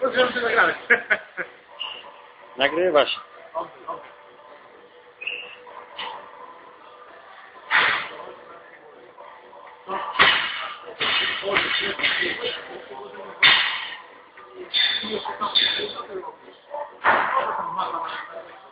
Pozwolę, że nagramy. Nagrywasz. Thank you.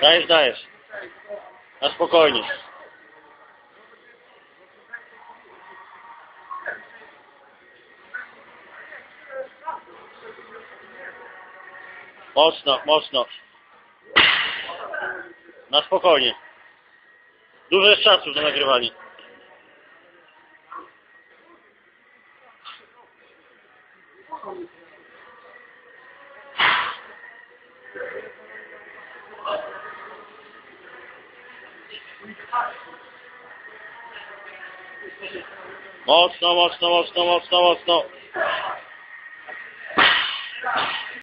Даєш, даєш. А спокійніше. Mocno, mocno. Na spokojnie. Dużo jest czasu do nagrywania. Mocno, mocno, mocno, mocno, mocno.